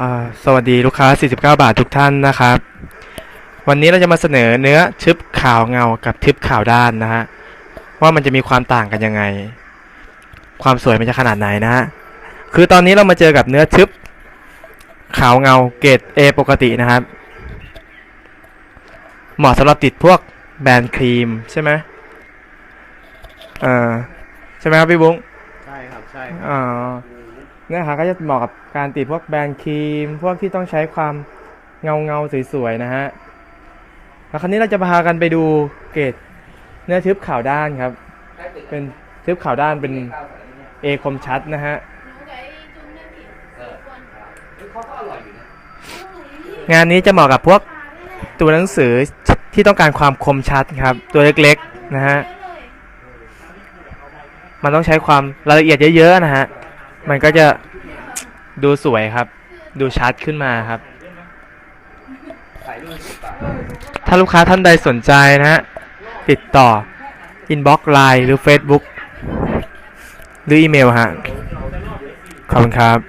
อ่าสวัสดีลูกค้า 49 บาททุกท่านนะครับ วันนี้เราจะมาเสนอเนื้อทึบขาวเงากับทึบขาวด้านนะฮะว่ามันจะมีความต่างกันยังไง ความสวยมันจะขนาดไหนนะฮะคือตอนนี้เรามาเจอกับเนื้อทึบขาวเงาเกรด A ปกตินะครับ เหมาะสำหรับติดพวกแบรนด์ครีมใช่ไหมเออใช่ไหมครับพี่บุ้งใช่ครับใช่อ๋อ เนี่ยค่ะก็จะเหมาะกับการติดพวกแบรนด์ครีม พวกที่ต้องใช้ความเงาเงาสวยๆนะฮะแล้วคราวนี้เราจะพากันไปดูเกรดเนื้อทึบขาวด้านครับ เป็นทึบขาวด้านเป็นเอคมชัดนะฮะงานนี้จะเหมาะกับพวกตัวหนังสือที่ต้องการความคมชัดครับ ตัวเล็กๆนะฮะมันต้องใช้ความรายละเอียดเยอะๆนะฮะ มันก็จะดูสวยครับ ดูชัดขึ้นมาครับ ถ้าลูกค้าท่านใดสนใจนะฮะติดต่ออินบ็อกซ์ไลน์หรือ Facebook หรืออีเมลฮะ ขอบคุณครับ